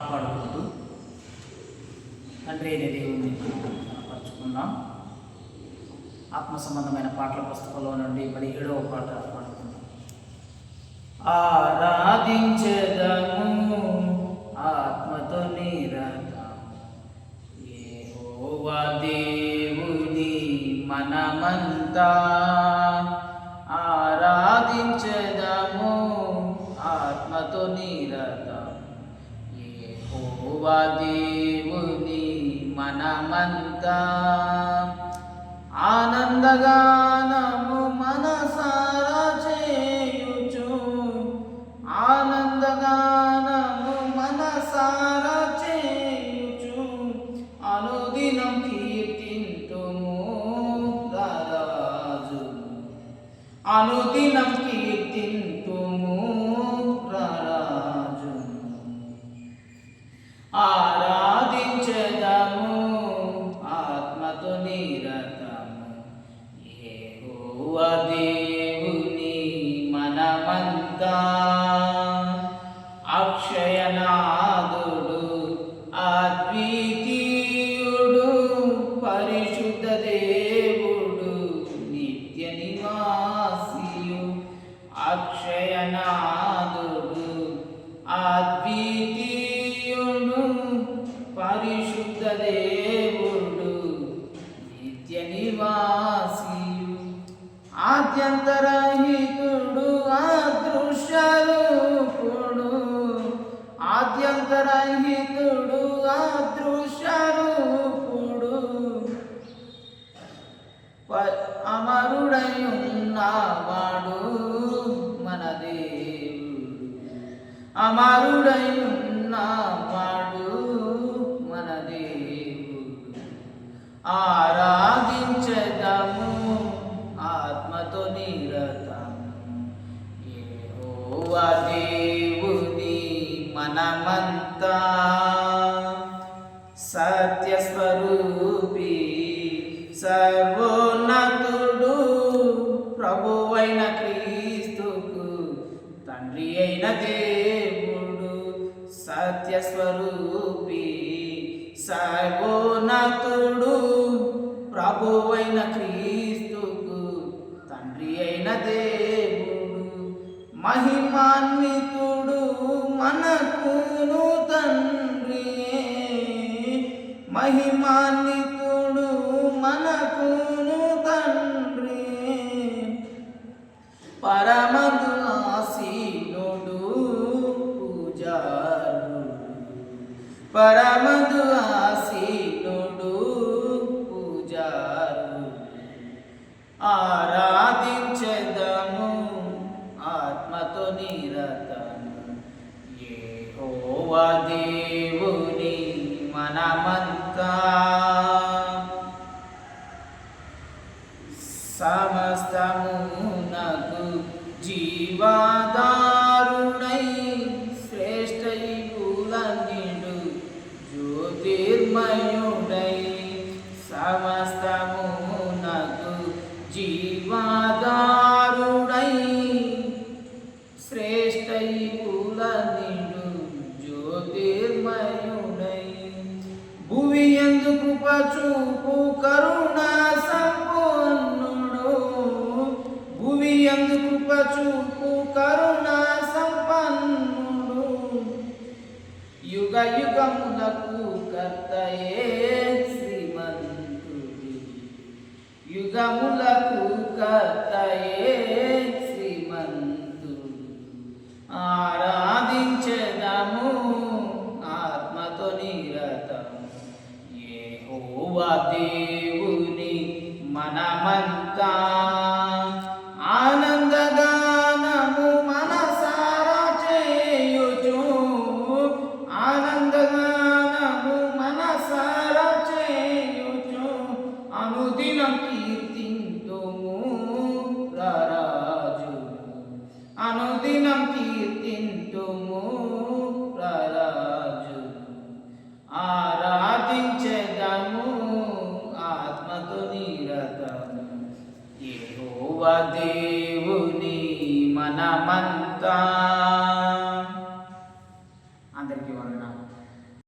కాపాడుకుంటూ తండ్రి అనే దేవుని కనపరుచుకుందాం ఆత్మ సంబంధమైన పాటల పుస్తకంలో నుండి పదిహేడవ పాట పాడుకుందాం. ఆరాధించదము ఆత్మతో నిరతం. దేవుని మనమంతా ఆరాధించదము ఆత్మతో నిరతం. ఓవాదేవుని మనమంతా ఆనందగానము ఆద్యంతరహితుడు అదృశ్యరూపుడు. ఆద్యంతరహితుడు అదృశ్యరూపుడు. అమరుడయున్నవాడు మన దేవుడు. అమరుడయున్నవాడు మన దేవుడు. ఆరా యెహోవా దేవుని మనమంతా సత్యస్వరూపి సర్వోన్నతుడు ప్రభువైన క్రీస్తుకు తండ్రి అయిన దేవుడు సత్యస్వరూపి సర్వోన్నతుడు ప్రభువైన క్రీ మహిమాన్వితుడు మనకును తండ్రి మహిమాన్వితుడు మనకును తండ్రి పరమదు ఆసీనుడు పూజారుడు. పరమదు మనమంతా సమస్తమునకు చూపు కరుణా సంపన్నుడు. భువి ఎందు కృప చూపు కరుణా సంపన్నుడు. యుగ యుగములకు కర్తయే శ్రీమంతుడి. యుగములకు కర్తయే దేవుని మనమంతా.